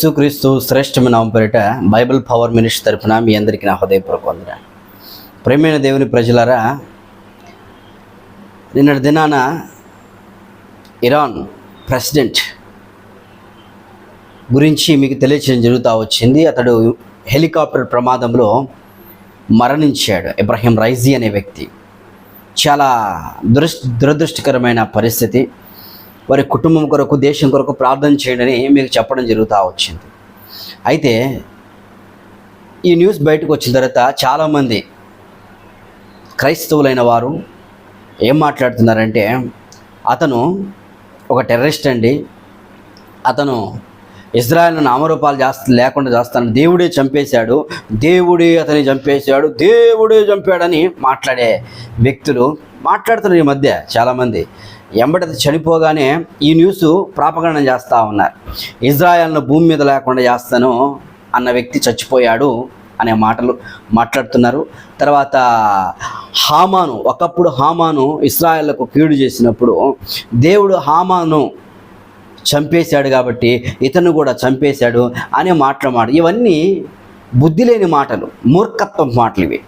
యేసుక్రీస్తు శ్రేష్టమైన పేరిట బైబిల్ పవర్ మినిస్టర్ తరఫున మీ అందరికీ నా హృదయపూర్వక వందన ప్రేమైన దేవుని ప్రజలారా నిన్నటి దినాన ఇరాన్ ప్రెసిడెంట్ గురించి మీకు తెలియచేయడం జరుగుతూ వచ్చింది. అతడు హెలికాప్టర్ ప్రమాదంలో మరణించాడు. ఇబ్రహీం రైజీ అనే వ్యక్తి. చాలా దురస్ దురదృష్టకరమైన పరిస్థితి. వారి కుటుంబం కొరకు దేశం కొరకు ప్రార్థన చేయడని మీకు చెప్పడం జరుగుతూ వచ్చింది. అయితే ఈ న్యూస్ బయటకు వచ్చిన తర్వాత చాలామంది క్రైస్తవులైన వారు ఏం మాట్లాడుతున్నారంటే అతను ఒక టెర్రరిస్ట్ అండి. అతను ఇజ్రాయల్ను నామరూపాలు చేస్త లేకుండా చేస్తాను దేవుడే చంపేశాడు. దేవుడే అతని చంపేశాడు. దేవుడే చంపాడని మాట్లాడే వ్యక్తులు మాట్లాడుతున్నారు ఈ మధ్య చాలామంది. ఎంబడి చనిపోగానే ఈ న్యూస్ ప్రాపగణం చేస్తూ ఉన్నారు. ఇజ్రాయెల్ను భూమి మీద లేకుండా చేస్తాను అన్న వ్యక్తి చచ్చిపోయాడు అనే మాటలు మాట్లాడుతున్నారు. తర్వాత హామాను ఒకప్పుడు హామాను ఇస్రాయళ్ళకు కీడు చేసినప్పుడు దేవుడు హామాను చంపేశాడు కాబట్టి ఇతను కూడా చంపేశాడు అనే మాటలు మాట ఇవన్నీ బుద్ధి లేని మాటలు మూర్ఖత్వం మాటలు ఇవి.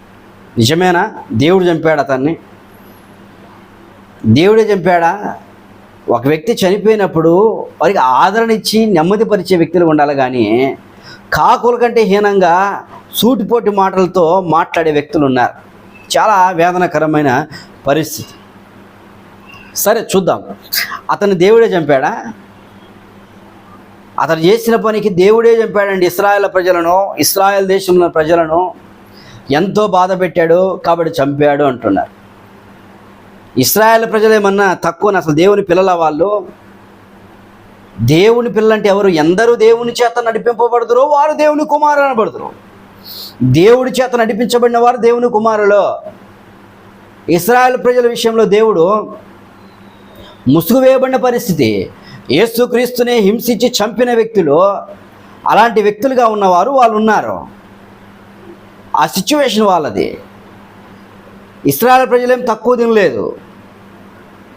నిజమేనా? దేవుడు చంపాడు అతన్ని. దేవుడే చంపాడా? ఒక వ్యక్తి చనిపోయినప్పుడు వారికి ఆదరణ ఇచ్చి నెమ్మదిపరిచే వ్యక్తులు ఉండాలి కానీ కాకుల కంటే హీనంగా సూటిపోటి మాటలతో మాట్లాడే వ్యక్తులు ఉన్నారు. చాలా వేదనకరమైన పరిస్థితి. సరే చూద్దాం. అతను దేవుడే చంపాడా? అతను చేసిన పనికి దేవుడే చంపాడండి. ఇస్రాయల్ ప్రజలను ఇస్రాయల్ దేశంలో ప్రజలను ఎంతో బాధ పెట్టాడు కాబట్టి చంపాడు అంటున్నారు. ఇస్రాయేల్ ప్రజలు ఏమన్నా తక్కువ అసలు దేవుని పిల్లల వాళ్ళు? దేవుని పిల్లలంటే ఎవరు? ఎందరూ దేవుని చేత నడిపింపబడుతురో వారు దేవుని కుమారులు అనబడుతురు దేవుడి చేత నడిపించబడిన వారు దేవుని కుమారులు. ఇస్రాయల్ ప్రజల విషయంలో దేవుడు ముసుగు వేయబడిన పరిస్థితి. యేసుక్రీస్తునే హింసించి చంపిన వ్యక్తులు అలాంటి వ్యక్తులుగా ఉన్నవారు వాళ్ళు ఉన్నారు. ఆ సిచ్యువేషన్ వాళ్ళది. ఇస్రాయల్ ప్రజలేం తక్కువ తినలేదు.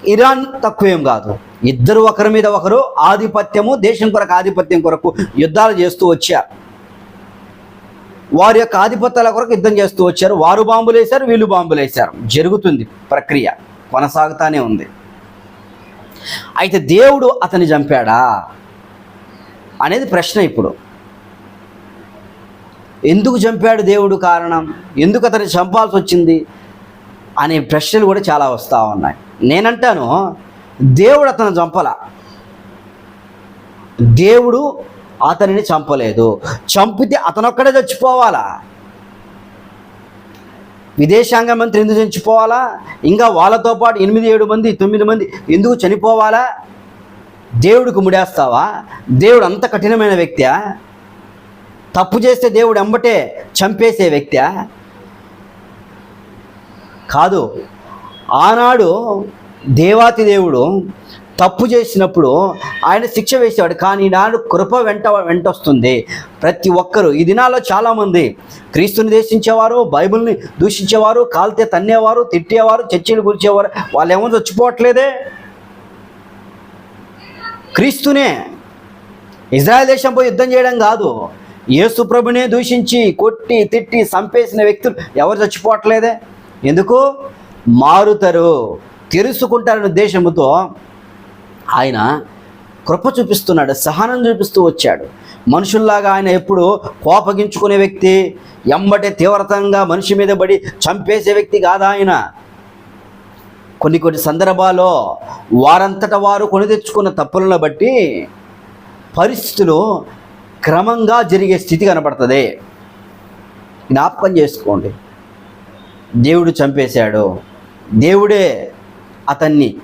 ఇరాన్ తక్కువేం కాదు. ఇద్దరు ఒకరి మీద ఒకరు ఆధిపత్యము దేశం కొరకు ఆధిపత్యం కొరకు యుద్ధాలు చేస్తూ వచ్చారు. వారి యొక్క ఆధిపత్యాల కొరకు యుద్ధం చేస్తూ వచ్చారు. వారు బాంబులు వేశారు వీళ్ళు బాంబులు వేశారు. జరుగుతుంది ప్రక్రియ. కొనసాగుతానే ఉంది. అయితే దేవుడు అతన్ని చంపాడా? అనేది ప్రశ్న ఇప్పుడు. ఎందుకు చంపాడు దేవుడు కారణం? ఎందుకు అతన్ని చంపాల్సి వచ్చింది? అనే ప్రశ్నలు కూడా చాలా వస్తూ ఉన్నాయి. నేనంటాను దేవుడు అతను చంపల. దేవుడు అతనిని చంపలేదు. చంపితే అతనొక్కడే చచ్చిపోవాలా? విదేశాంగ మంత్రి ఎందుకు చచ్చిపోవాలా? ఇంకా వాళ్ళతో పాటు ఎనిమిది ఏడు మంది తొమ్మిది మంది ఎందుకు చనిపోవాలా? దేవుడికి ముడేస్తావా? దేవుడు అంత కఠినమైన వ్యక్తియా? తప్పు చేస్తే దేవుడు ఎంబటే చంపేసే వ్యక్తియా? కాదు. ఆనాడు దేవాతి దేవుడు తప్పు చేసినప్పుడు ఆయన శిక్ష వేసేవాడు. కానీ నాడు కృప వెంట వెంట వస్తుంది ప్రతి ఒక్కరు ఈ దినాల్లో చాలామంది క్రీస్తుని దేశించేవారు బైబిల్ని దూషించేవారు కాల్తే తన్నేవారు తిట్టేవారు చర్చలు కూర్చేవారు వాళ్ళు ఏమో చచ్చిపోవట్లేదే. క్రీస్తునే ఇజ్రాయెల్ దేశం పోయి యుద్ధం చేయడం కాదు. యేసు ప్రభునే దూషించి కొట్టి తిట్టి చంపేసిన వ్యక్తులు ఎవరు చచ్చిపోవట్లేదే? ఎందుకు? మారుతారు. తెలుసుకుంటారనే ఉద్దేశంతో ఆయన కృప చూపిస్తున్నాడు సహనం చూపిస్తూ వచ్చాడు. మనుషుల్లాగా ఆయన ఎప్పుడు కోపగించుకునే వ్యక్తి ఎంబటే తీవ్రతంగా మనిషి మీద పడి చంపేసే వ్యక్తి కాదా ఆయన? కొన్ని కొన్ని సందర్భాల్లో వారంతట వారు కొని తెచ్చుకున్న తప్పులను బట్టి పరిస్థితులు క్రమంగా జరిగే స్థితి కనపడుతుంది. జ్ఞాపకం చేసుకోండి. దేవుడు చంపేశాడు. దేవుడే అతన్ని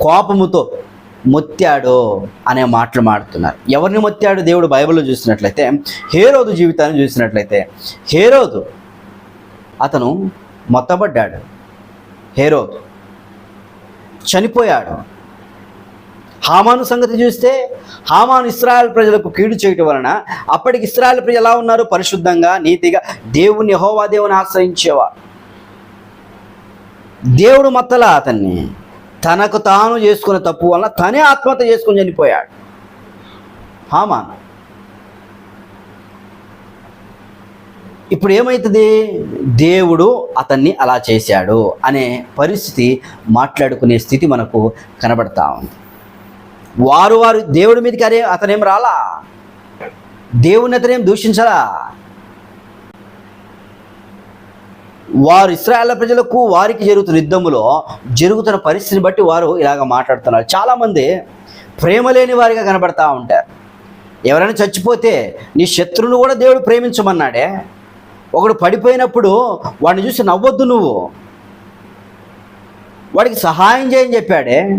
కోపముతో మొత్తాడు అనే మాటలు మాడుతున్నారు. ఎవరిని మొత్తాడు? దేవుడు బైబిల్లో చూసినట్లయితే హేరోదు జీవితాన్ని చూసినట్లయితే హేరోదు అతను మొత్తబడ్డాడు. హేరోదు చనిపోయాడు. హామాను సంగతి చూస్తే హామాను ఇస్రాయల్ ప్రజలకు కీడు చేయటం వలన అప్పటికి ఇస్రాయల్ ప్రజలు ఎలా ఉన్నారు? పరిశుద్ధంగా నీతిగా దేవుని హోవా దేవుని ఆశ్రయించేవారు దేవుడు మత్తల అతన్ని. తనకు తాను చేసుకున్న తప్పు వలన తనే ఆత్మహత్య చేసుకుని చనిపోయాడు. హామాన్. ఇప్పుడు ఏమవుతుంది దేవుడు అతన్ని అలా చేశాడు అనే పరిస్థితి మాట్లాడుకునే స్థితి మనకు కనబడతా ఉంది. వారు వారు దేవుడి మీదకి అరే అతనేం రాలా? దేవుని అతనేం దూషించరా వారు ఇస్రాయేల్ ప్రజలకు వారికి జరుగుతున్న యుద్ధములో జరుగుతున్న పరిస్థితిని బట్టి వారు ఇలాగ మాట్లాడుతున్నారు. చాలామంది ప్రేమ లేని వారిగా కనబడతా ఉంటారు. ఎవరైనా చచ్చిపోతే నీ శత్రువును కూడా దేవుడు ప్రేమించమన్నాడే. ఒకడు పడిపోయినప్పుడు వాడిని చూసి నవ్వొద్దు నువ్వు. వాడికి సహాయం చేయని చెప్పాడే.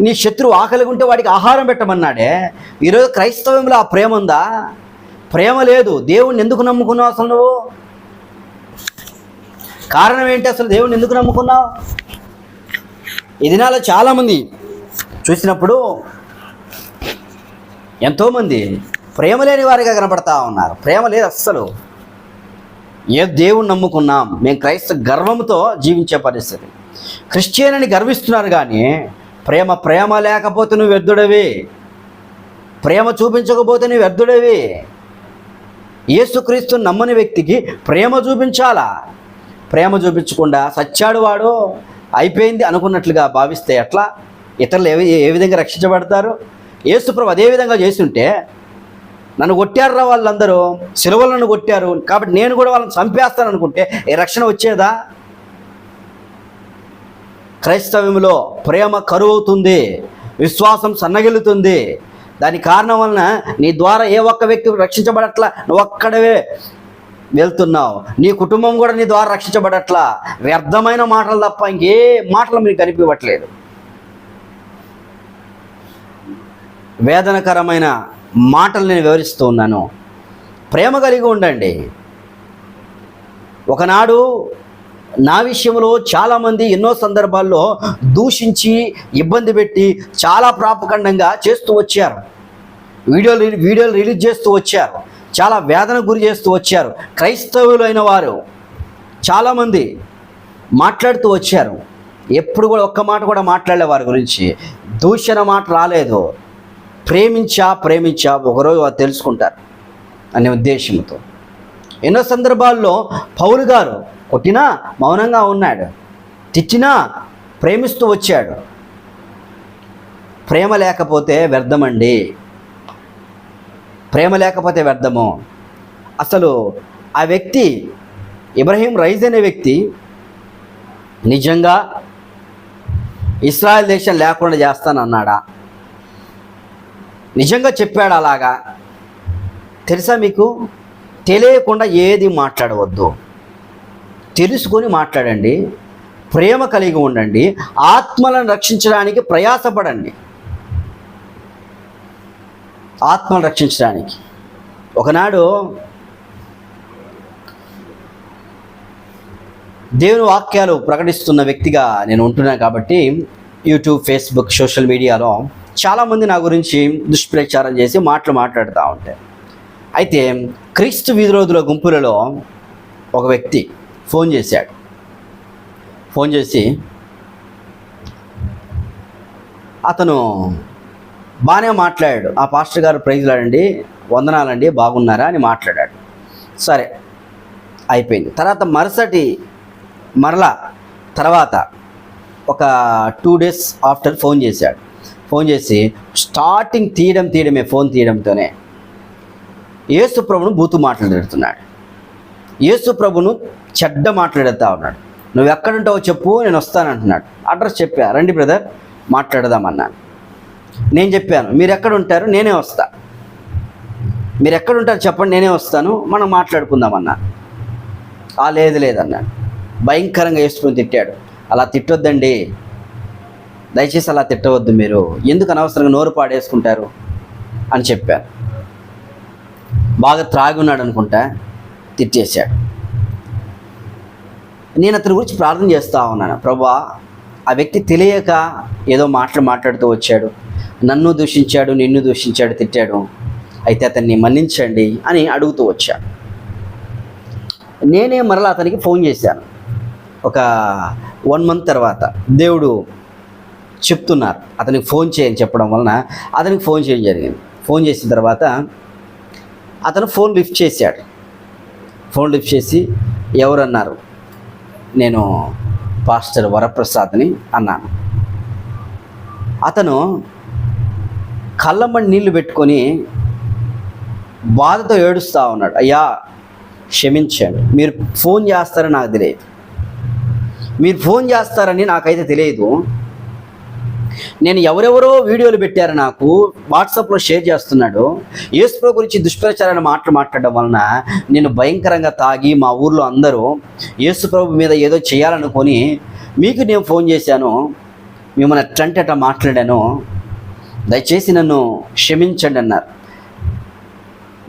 నీ శత్రువు ఆకలిగా ఉంటే వాడికి ఆహారం పెట్టమన్నాడే. ఈరోజు క్రైస్తవంలో ఆ ప్రేమ ఉందా? ప్రేమ లేదు. దేవుణ్ణి ఎందుకు నమ్ముకున్నావు అసలు నువ్వు? కారణం ఏంటి అసలు దేవుణ్ణి ఎందుకు నమ్ముకున్నావు? ఈ దినాల్లో చాలామంది చూసినప్పుడు ఎంతోమంది ప్రేమ లేని వారిగా కనపడతా ఉన్నారు. ప్రేమ లేదు అస్సలు. ఏ దేవుణ్ణి నమ్ముకున్నాం? మేము క్రైస్తవ గర్వంతో జీవించే పరిస్థితి. క్రిస్టియన్ అని గర్విస్తున్నారు కానీ ప్రేమ ప్రేమ లేకపోతే నువ్వు వ్యర్థుడవి. ప్రేమ చూపించకపోతే నువ్వు వ్యర్థుడవి. యేసుక్రీస్తు నమ్మని వ్యక్తికి ప్రేమ చూపించాలా? ప్రేమ చూపించకుండా సచ్చాడు వాడు అయిపోయింది అనుకున్నట్లుగా భావిస్తే ఎట్లా? ఇతరులు ఏ ఏ విధంగా రక్షించబడతారు? ఏసుప్రభు అదే విధంగా చేస్తుంటే నన్ను కొట్టారురా వాళ్ళందరూ సిలువలను నన్ను కొట్టారు కాబట్టి నేను కూడా వాళ్ళని చంపేస్తాను అనుకుంటే ఏ రక్షణ వచ్చేదా? క్రైస్తవ్యంలో ప్రేమ కరువవుతుంది విశ్వాసం సన్నగిలుతుంది దాని కారణం వలన నీ ద్వారా ఏ ఒక్క వ్యక్తి రక్షించబడట్లా నువ్వు ఒక్కడవే వెళ్తున్నావు. నీ కుటుంబం కూడా నీ ద్వారా రక్షించబడట్లా. వ్యర్థమైన మాటలు తప్ప ఇంకే మాటలు మీకు కనిపించట్లేదు వేదనకరమైన మాటలు నేను వివరిస్తూ ఉన్నాను. ప్రేమ కలిగి ఉండండి. ఒకనాడు నా విషయంలో చాలామంది ఎన్నో సందర్భాల్లో దూషించి ఇబ్బంది పెట్టి చాలా ప్రాపకండంగా చేస్తూ వచ్చారు. వీడియోలు వీడియోలు రిలీజ్ చేస్తూ వచ్చారు. చాలా వేదన గురి చేస్తూ వచ్చారు. క్రైస్తవులైన వారు చాలామంది మాట్లాడుతూ వచ్చారు. ఎప్పుడు కూడా ఒక్క మాట కూడా మాట్లాడలే వారి గురించి. దూషణ మాట రాలేదు. ప్రేమించా ప్రేమించా ఒకరోజు వారు తెలుసుకుంటారు అనే ఉద్దేశంతో. ఎన్నో సందర్భాల్లో పౌలు గారు కొట్టినా మౌనంగా ఉన్నాడు. తిట్టినా ప్రేమిస్తూ వచ్చాడు. ప్రేమ లేకపోతే వ్యర్థమండి. ప్రేమ లేకపోతే వ్యర్థము. అసలు ఆ వ్యక్తి ఇబ్రహీం రైజ్ అనే వ్యక్తి నిజంగా ఇస్రాయల్ దేశం లేకుండా చేస్తానన్నాడా? నిజంగా చెప్పాడు అలాగా? తెలుసా మీకు? తెలియకుండా ఏది మాట్లాడవద్దు. తెలుసుకొని మాట్లాడండి ప్రేమ కలిగి ఉండండి ఆత్మలను రక్షించడానికి ప్రయాసపడండి. ఆత్మను రక్షించడానికి. ఒకనాడు దేవుని వాక్యాలు ప్రకటిస్తున్న వ్యక్తిగా నేను ఉంటున్నాను కాబట్టి యూట్యూబ్ ఫేస్బుక్ సోషల్ మీడియాలో చాలామంది నా గురించి దుష్ప్రచారం చేసి మాటలు మాట్లాడుతూ ఉంటాయి అయితే క్రీస్తు విరోధుల గుంపులలో ఒక వ్యక్తి ఫోన్ చేశాడు. ఫోన్ చేసి అతను బాగానే మాట్లాడాడు. ఆ పాస్టర్ గారు ప్రైజ్లాడండి వందనాలండి బాగున్నారా? అని మాట్లాడాడు. సరే అయిపోయింది. తర్వాత మరుసటి మరలా తర్వాత ఒక టూ డేస్ ఆఫ్టర్ ఫోన్ చేశాడు. ఫోన్ చేసి స్టార్టింగ్ తీయడం తీయడమే ఫోన్ తీయడంతోనే. యేసు ప్రభును బూతు మాట్లాడుతున్నాడు యేసు ప్రభును చెడ్డ మాట్లాడేస్తా ఉన్నాడు నువ్వు ఎక్కడుంటావో చెప్పు నేను వస్తానంటున్నాడు అడ్రస్ చెప్పా. రండి బ్రదర్ మాట్లాడదామన్నాను నేను చెప్పాను మీరు ఎక్కడ ఉంటారు నేనే వస్తా. మీరు ఎక్కడ ఉంటారు చెప్పండి నేనే వస్తాను మనం మాట్లాడుకుందామన్నా ఆ లేదు లేదన్నాడు భయంకరంగా వేసుకుని తిట్టాడు. అలా తిట్టొద్దండి. దయచేసి అలా తిట్టవద్దు మీరు. ఎందుకు అనవసరంగా నోరు పాడేసుకుంటారు? అని చెప్పాను. బాగా త్రాగున్నాడు అనుకుంటా తిట్టేశాడు. నేను అతని గురించి ప్రార్థన చేస్తూ ఉన్నాను. ప్రభా ఆ వ్యక్తి తెలియక ఏదో మాటలు మాట్లాడుతూ వచ్చాడు. నన్ను దూషించాడు నిన్ను దూషించాడు తిట్టాడు. అయితే అతన్ని మన్నించండి అని అడుగుతూ వచ్చాను నేనే మరలా అతనికి ఫోన్ చేశాను. ఒక వన్ మంత్ తర్వాత దేవుడు చెప్తున్నారు. అతనికి ఫోన్ చేయని చెప్పడం వలన అతనికి ఫోన్ చేయడం జరిగింది. ఫోన్ చేసిన తర్వాత అతను ఫోన్ లిఫ్ట్ చేశాడు. ఫోన్ లిఫ్ట్ చేసి ఎవరన్నారు? నేను పాస్టర్ వరప్రసాద్ని అన్నాను. అతను కళ్ళమ్మడి నీళ్ళు పెట్టుకొని బాధతో ఏడుస్తూ ఉన్నాడు. అయ్యా క్షమించండి. మీరు ఫోన్ చేస్తారని నాకు తెలియదు. మీరు ఫోన్ చేస్తారని నాకైతే తెలియదు. నేను ఎవరెవరో వీడియోలు పెట్టారు నాకు వాట్సాప్లో షేర్ చేస్తున్నాడు. యేసుప్రో గురించి దుష్ప్రచారాన్ని మాటలు మాట్లాడడం వలన నేను భయంకరంగా తాగి మా ఊర్లో అందరూ యేసుప్రభు మీద ఏదో చేయాలనుకొని మీకు నేను ఫోన్ చేశాను. మిమ్మల్ని ట్రంట్ అట్లా మాట్లాడాను. దయచేసి నన్ను క్షమించండి అన్నారు.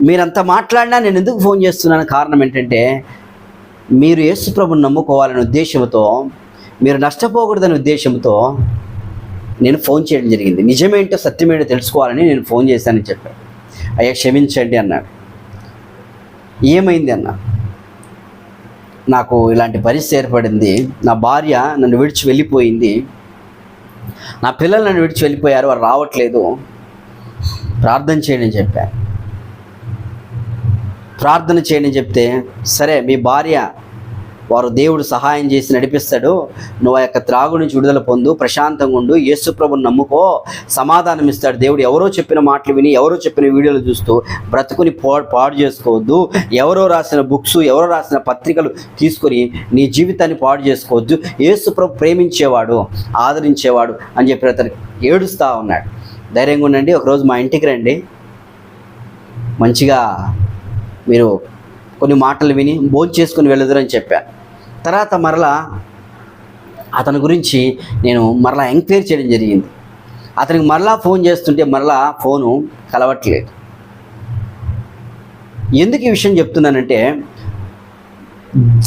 మీరంత మాట్లాడినా నేను ఎందుకు ఫోన్ చేస్తున్నాను? కారణం ఏంటంటే మీరు యేసుప్రభుని నమ్ముకోవాలనే ఉద్దేశంతో మీరు నష్టపోకూడదనే ఉద్దేశంతో నేను ఫోన్ చేయడం జరిగింది. నిజమేంటో సత్యమేంటో తెలుసుకోవాలని నేను ఫోన్ చేశానని చెప్పాను అయ్యా క్షమించండి అన్నాడు. ఏమైంది అన్న? నాకు ఇలాంటి పరిస్థితి ఏర్పడింది. నా భార్య నన్ను విడిచి వెళ్ళిపోయింది. నా పిల్లలు నన్ను విడిచి వెళ్ళిపోయారు వారు రావట్లేదు. ప్రార్థన చేయండి చెప్పాను ప్రార్థన చేయండి చెప్తే సరే మీ భార్య వారు దేవుడు సహాయం చేసి నడిపిస్తాడు. నువ్వు ఆ యొక్క త్రాగు నుంచి విడుదల పొందు ప్రశాంతంగా ఉండు యేసు ప్రభుని నమ్ముకో సమాధానం ఇస్తాడు. దేవుడు ఎవరో చెప్పిన మాటలు విని ఎవరో చెప్పిన వీడియోలు చూస్తూ బ్రతుకుని పో పాడు చేసుకోవద్దు. ఎవరో రాసిన బుక్స్ ఎవరో రాసిన పత్రికలు తీసుకొని నీ జీవితాన్ని పాడు చేసుకోవద్దు. యేసు ప్రభు ప్రేమించేవాడు ఆదరించేవాడు అని చెప్పి అతను ఏడుస్తూ ఉన్నాడు. ధైర్యంగా ఉండండి ఒకరోజు మా ఇంటికి రండి. మంచిగా మీరు కొన్ని మాటలు విని భోజనం చేసుకుని వెళ్ళదురని చెప్పాను. తర్వాత మరలా అతని గురించి నేను మరలా ఎంక్వైరీ చేయడం జరిగింది. అతనికి మరలా ఫోన్ చేస్తుంటే మరలా ఫోను కలవట్లేదు. ఎందుకు ఈ విషయం చెప్తున్నానంటే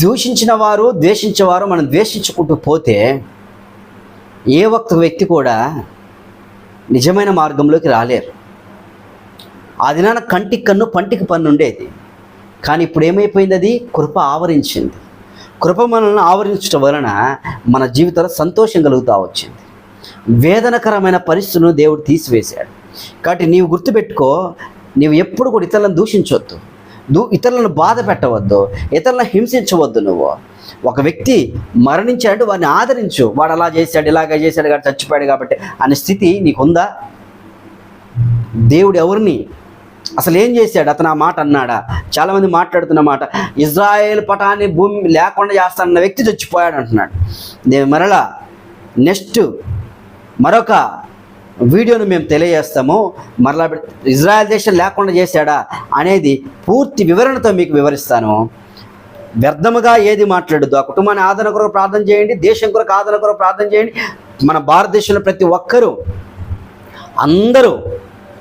దూషించిన వారు ద్వేషించేవారు మనం ద్వేషించుకుంటూ పోతే ఏ ఒక్క వ్యక్తి కూడా నిజమైన మార్గంలోకి రాలేరు. ఆ దినాన కంటికి కన్ను పంటికి పన్ను ఉండేది. కానీ ఇప్పుడు ఏమైపోయింది అది? కృప ఆవరించింది. కృప మనల్ని ఆవరించడం వలన మన జీవితంలో సంతోషం కలుగుతూ వచ్చింది. వేదనకరమైన పరిస్థితులను దేవుడు తీసివేశాడు. కాబట్టి నీవు గుర్తుపెట్టుకో నీవు ఎప్పుడు కూడా ఇతరులను దూషించవద్దు దూ ఇతరులను బాధ పెట్టవద్దు. ఇతరులను హింసించవద్దు నువ్వు. ఒక వ్యక్తి మరణించాడు వాడిని ఆదరించు. వాడు అలా చేశాడు ఇలాగ చేశాడు కాబట్టి చచ్చిపోయాడు కాబట్టి అనే స్థితి నీకుందా? దేవుడు ఎవరిని అసలు ఏం చేశాడు? అతను ఆ మాట అన్నాడా? చాలామంది మాట్లాడుతున్న మాట ఇజ్రాయేల్ పటాన్ని భూమి లేకుండా చేస్తానన్న వ్యక్తి చచ్చిపోయాడు అంటున్నాడు. నేను మరలా నెక్స్ట్ మరొక వీడియోను మేము తెలియజేస్తాము. మరలా ఇజ్రాయెల్ దేశం లేకుండా చేశాడా అనేది పూర్తి వివరణతో మీకు వివరిస్తాను. వ్యర్థముగా ఏది మాట్లాడద్దు. ఆ కుటుంబాన్ని ఆదరణ కొరకు ప్రార్థన చేయండి దేశం కొరకు ఆదరణ కొరకు ప్రార్థన చేయండి. మన భారతదేశంలో ప్రతి ఒక్కరూ అందరూ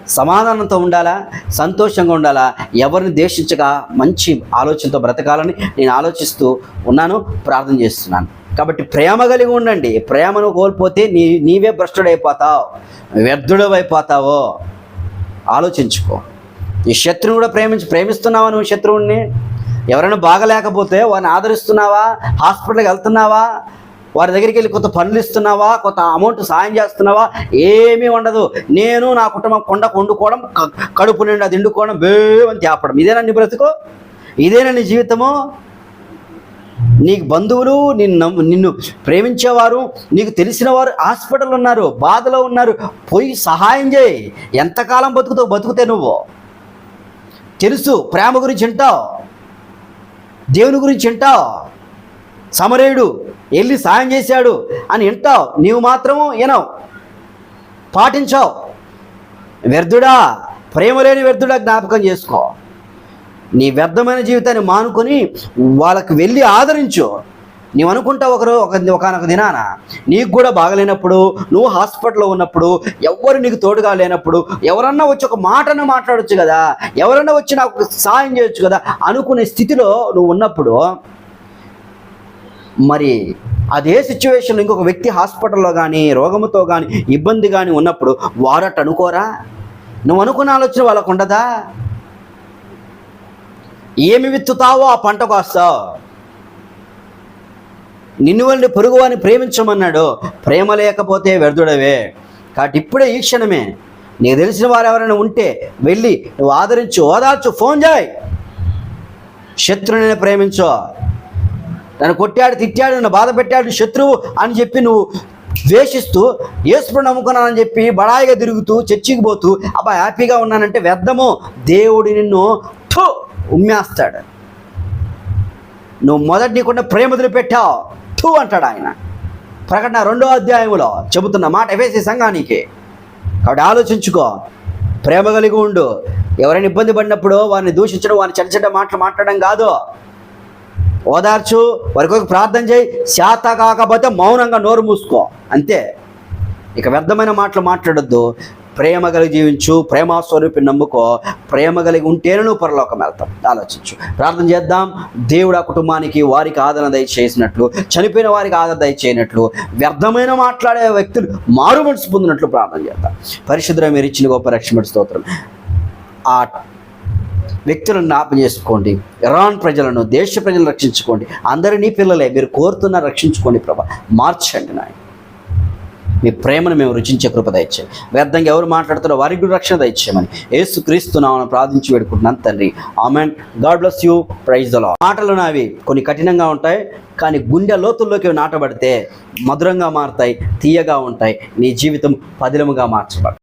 సమాధానంతో ఉండాలా? సంతోషంగా ఉండాలా? ఎవరిని దేశించక మంచి ఆలోచనతో బ్రతకాలని నేను ఆలోచిస్తూ ఉన్నాను ప్రార్థన చేస్తున్నాను. కాబట్టి ప్రేమ కలిగి ఉండండి. ప్రేమను కోల్పోతే నీ నీవే భ్రష్టుడైపోతావు. అయిపోతావో ఆలోచించుకో. ఈ శత్రువుని కూడా ప్రేమించి ప్రేమిస్తున్నావా నువ్వు శత్రువుని? ఎవరైనా బాగలేకపోతే వారిని ఆదరిస్తున్నావా? హాస్పిటల్కి వెళ్తున్నావా? వారి దగ్గరికి వెళ్ళి కొంత పనులు ఇస్తున్నావా? కొంత అమౌంట్ సాయం చేస్తున్నావా? ఏమీ ఉండదు. నేను నా కుటుంబం కొండ వండుకోవడం క- కడుపు నిండా తిండుకోవడం బేమని తేపడం. ఇదేనా నీ బ్రతుకు? ఇదేనా నీ జీవితము? నీకు బంధువులు నిన్ను నమ్ము- నిన్ను ప్రేమించేవారు నీకు తెలిసిన వారు హాస్పిటల్ ఉన్నారు బాధలో ఉన్నారు. పోయి సహాయం చేయి. ఎంతకాలం బతుకుతావు? బతుకుతే నువ్వు. తెలుసు. ప్రేమ గురించి వింటావు. దేవుని గురించి వింటావు. సమరేయుడు వెళ్ళి సాయం చేశాడు అని వింటావు నీవు మాత్రము వినవు. పాటించావు. వ్యర్థుడా ప్రేమ లేని వ్యర్థుడా జ్ఞాపకం చేసుకో. నీ వ్యర్థమైన జీవితాన్ని మానుకొని వాళ్ళకి వెళ్ళి ఆదరించు. నీవు అనుకుంటావు ఒకరు ఒక ఒకనొక దినాన నీకు కూడా బాగలేనప్పుడు నువ్వు హాస్పిటల్లో ఉన్నప్పుడు ఎవ్వరు నీకు తోడుగా లేనప్పుడు ఎవరన్నా వచ్చి ఒక మాటను మాట్లాడొచ్చు కదా ఎవరన్నా వచ్చి నాకు సాయం చేయొచ్చు కదా అనుకునే స్థితిలో నువ్వు ఉన్నప్పుడు మరి అదే సిచ్యువేషన్ ఇంకొక వ్యక్తి హాస్పిటల్లో కానీ రోగముతో కానీ ఇబ్బంది కానీ ఉన్నప్పుడు వారట్టు అనుకోరా? నువ్వు అనుకున్న ఆలోచన వాళ్ళకు ఉండదా? ఏమి విత్తుతావో ఆ పంట కోస్తావు నిన్ను వాళ్ళని పొరుగువాని ప్రేమించమన్నాడు. ప్రేమ లేకపోతే వ్యర్థుడవే. కాబట్టి ఇప్పుడే ఈ క్షణమే. నీకు తెలిసిన వారు ఎవరైనా ఉంటే వెళ్ళి నువ్వు ఆదరించు ఓదార్చు ఫోన్ చేయి. శత్రుని ప్రేమించు. నన్ను కొట్టాడు తిట్టాడు నన్ను బాధ పెట్టాడు శత్రువు అని చెప్పి నువ్వు ద్వేషిస్తూ యేసుప్రభు నమ్ముకున్నానని చెప్పి బడాయిగా తిరుగుతూ చర్చికి పోతూ అబ్బా హ్యాపీగా ఉన్నానంటే వ్యర్థము. దేవుడు నిన్ను ఠు ఉమ్మేస్తాడు. నువ్వు మొదటి నీకుండా ప్రేమ వదిలిపెట్టావు. ఠూ అంటాడు ఆయన. ప్రకటన రెండో అధ్యాయంలో చెబుతున్న మాట ఎఫేసి సంఘానికి. కాబట్టి ఆలోచించుకో. ప్రేమ కలిగి ఉండు. ఎవరైనా ఇబ్బంది పడినప్పుడు వారిని దూషించడం వారిని చెడ్డ చెడ్డ మాటలు మాట్లాడడం కాదు. ఓదార్చు వారి కొరకు ప్రార్థన చేయి. శాత కాకపోతే మౌనంగా నోరు మూసుకో. అంతే. ఇక వ్యర్థమైన మాటలు మాట్లాడొద్దు. ప్రేమ కలిగి జీవించు ప్రేమాస్వరూపి నమ్ముకో. ప్రేమ కలిగి ఉంటేనే నువ్వు పరలోకం వెళ్తాం ఆలోచించు. ప్రార్థన చేద్దాం. దేవుడు ఆ కుటుంబానికి వారికి ఆదరణ దయచేసినట్లు చనిపోయిన వారికి ఆదరణ దయచేయనట్లు వ్యర్థమైన మాట్లాడే వ్యక్తులు మారు మనసు పొందినట్లు ప్రార్థన చేద్దాం. పరిశుద్ధ మీరు ఇచ్చిన గొప్ప రక్షణ స్తోత్రం. ఆ వ్యక్తులను జ్ఞాపం చేసుకోండి. ఇరాన్ ప్రజలను దేశ ప్రజలను రక్షించుకోండి. అందరినీ పిల్లలే మీరు కోరుతున్న రక్షించుకోండి ప్రభా. మార్చండి నాయన. మీ ప్రేమను మేము రుచించే కృప దయచేయండి. వ్యర్థంగా ఎవరు మాట్లాడుతారో వారికి కూడా రక్షణ దయచేయమని ఏసు క్రీస్తున్నామని ప్రార్థించి వేడుకుంటున్నాను తండ్రి. Amen. God bless you. Praise the Lord మాటలు నావి కొన్ని కఠినంగా ఉంటాయి కానీ గుండె లోతుల్లోకి నాటబడితే మధురంగా మారుతాయి తీయగా ఉంటాయి. నీ జీవితం పదిలముగా మార్చబడు